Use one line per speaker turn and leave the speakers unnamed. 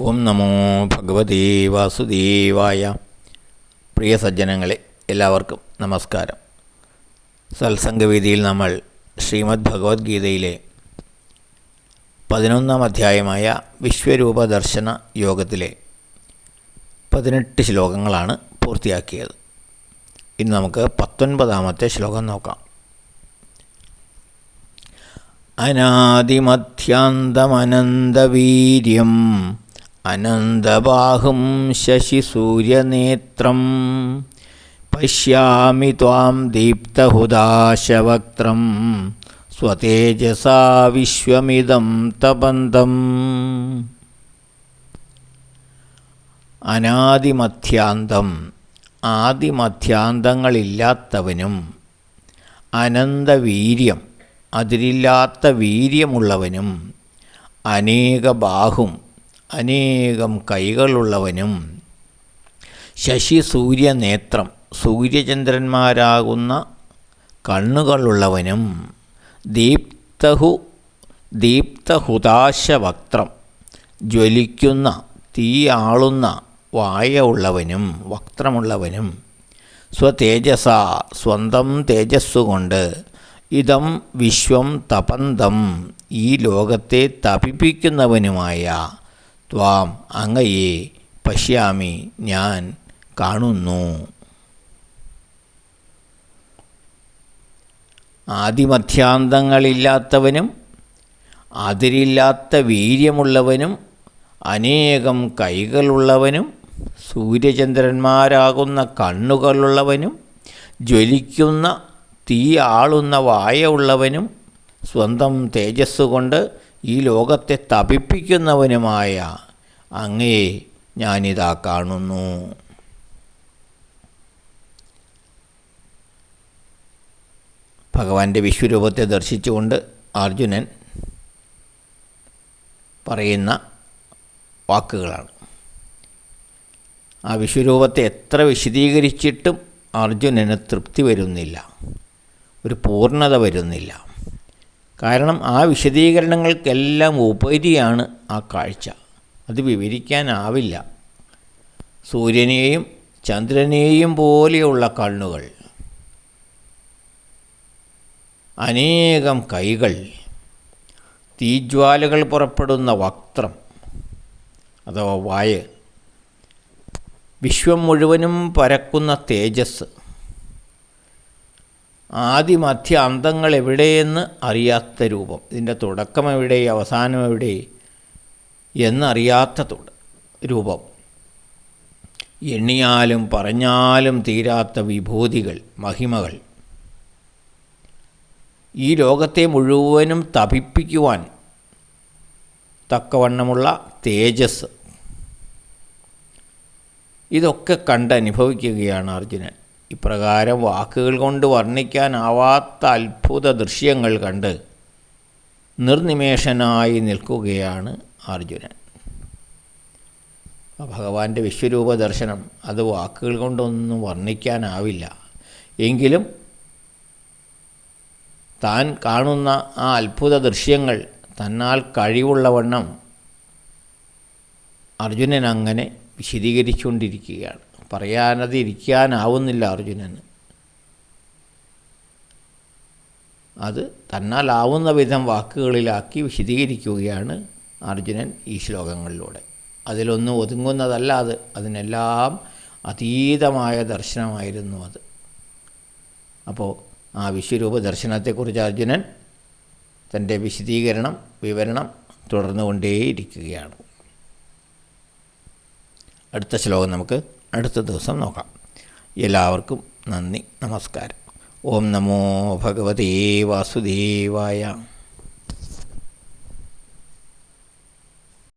ഓം നമോ ഭഗവതേ വാസുദേവായ. പ്രിയ സജ്ജനങ്ങളെ എല്ലാവർക്കും നമസ്കാരം. സത്സംഗവേദിയിൽ നമ്മൾ ശ്രീമദ് ഭഗവത്ഗീതയിലെ പതിനൊന്നാം അധ്യായമായ വിശ്വരൂപ ദർശന യോഗത്തിലെ പതിനെട്ട് ശ്ലോകങ്ങളാണ് പൂർത്തിയാക്കിയത്. ഇന്ന് നമുക്ക് പത്തൊൻപതാമത്തെ ശ്ലോകം നോക്കാം. അനാദിമധ്യാന്തമനന്തവീര്യം അനന്തബാഹും ശശിസൂര്യനേത്രം. പശ്യാമി ത്വാം ദീപ്തഹുദാശവക്ത്രം. സ്വതേജസാ വിശ്വമിതം തപന്തം. അനാദിമധ്യാന്തം. ആദിമധ്യാന്തങ്ങളില്ലാത്തവനും അനന്തവീര്യം അതിരില്ലാത്ത വീര്യമുള്ളവനും അനേക ബാഹും അനേകം കൈകളുള്ളവനും ശശി സൂര്യനേത്രം സൂര്യചന്ദ്രന്മാരാകുന്ന കണ്ണുകളുള്ളവനും ദീപ്തഹു ദീപ്തഹുതാശവക്ത്രം ജ്വലിക്കുന്ന തീയാളുന്ന വായ ഉള്ളവനും വക്ത്രമുള്ളവനും സ്വതേജസ സ്വന്തം തേജസ്സുകൊണ്ട് ഇതം വിശ്വം തപന്തം ഈ ലോകത്തെ തപിപ്പിക്കുന്നവനുമായ ത്വാം അങ്ങയെ പശ്യാമി ഞാൻ കാണുന്നു. ആദിമധ്യാന്തങ്ങളില്ലാത്തവനും അതിരില്ലാത്ത വീര്യമുള്ളവനും അനേകം കൈകളുള്ളവനും സൂര്യചന്ദ്രന്മാരാകുന്ന കണ്ണുകളുള്ളവനും ജ്വലിക്കുന്ന തീ ആളുന്ന വായ ഉള്ളവനും സ്വന്തം തേജസ്സുകൊണ്ട് ഈ ലോകത്തെ തപിപ്പിക്കുന്നവനുമായ അങ്ങയെ ഞാനിതാ കാണുന്നു. ഭഗവാന്റെ വിശ്വരൂപത്തെ ദർശിച്ചുകൊണ്ട് അർജുനൻ പറയുന്ന വാക്കുകളാണ്. ആ വിശ്വരൂപത്തെ എത്ര വിശദീകരിച്ചിട്ടും അർജുനന് തൃപ്തി വരുന്നില്ല. ഒരു പൂർണത വരുന്നില്ല. കാരണം ആ വിശദീകരണങ്ങൾക്കെല്ലാം ഉപരിയാണ് ആ കാഴ്ച. അത് വിവരിക്കാനാവില്ല. സൂര്യനെയും ചന്ദ്രനെയും പോലെയുള്ള കണ്ണുകൾ. അനേകം കൈകൾ. തീജ്വാലകൾ പുറപ്പെടുന്ന വക്ത്രം. അഥവാ വായ. വിശ്വം മുഴുവനും പരക്കുന്ന തേജസ് ആദിമധ്യ അന്തങ്ങൾ എവിടെയെന്ന് അറിയാത്ത രൂപം. ഇതിന്റെ തുടക്കം എവിടെ അവസാനം എവിടെ എന്നറിയാത്ത രൂപം. എണ്ണിയാലും പറഞ്ഞാലും തീരാത്ത വിഭൂതികൾ മഹിമകൾ. ഈ ലോകത്തെ മുഴുവനും തപിപ്പിക്കുവാൻ തക്കവണ്ണമുള്ള തേജസ്. ഇതൊക്കെ കണ്ട് അനുഭവിക്കുകയാണ് അർജുനൻ. ഇപ്രകാരം വാക്കുകൾ കൊണ്ട് വർണിക്കാനാവാത്ത അത്ഭുത ദൃശ്യങ്ങൾ കണ്ട് നിർനിമേഷനായി നിൽക്കുകയാണ് അർജുനൻ. ഭഗവാന്റെ വിശ്വരൂപ ദർശനം അത് വാക്കുകൾ കൊണ്ടൊന്നും വർണിക്കാനാവില്ല. എങ്കിലും താൻ കാണുന്ന ആ അത്ഭുത ദൃശ്യങ്ങൾ തന്നാൽ കഴിവുള്ളവണ്ണം അർജുനൻ അങ്ങനെ വിശദീകരിച്ചുകൊണ്ടിരിക്കുകയാണ്. പറയാനത് ഇരിക്കാനാവുന്നില്ല അർജുനന്. അത് തന്നാലാവുന്ന വിധം വാക്കുകളിലാക്കി വിശദീകരിക്കുകയാണ് അർജുനൻ ഈ ശ്ലോകങ്ങളിലൂടെ. അതിലൊന്നും ഒതുങ്ങുന്നതല്ല അത്. അതിനെല്ലാം അതീതമായ ദർശനമായിരുന്നു അത്. അപ്പോൾ ആ വിശ്വരൂപ ദർശനത്തെക്കുറിച്ച് അർജുനൻ തന്റെ വിശദീകരണം വിവരണം തുടർന്നുകൊണ്ടേയിരിക്കുകയാണ്. അടുത്ത ശ്ലോകം നമുക്ക് അടുത്ത ദിവസം നോക്കാം. എല്ലാവർക്കും നന്ദി. നമസ്കാരം. ഓം നമോ ഭഗവതേ വാസുദേവായ.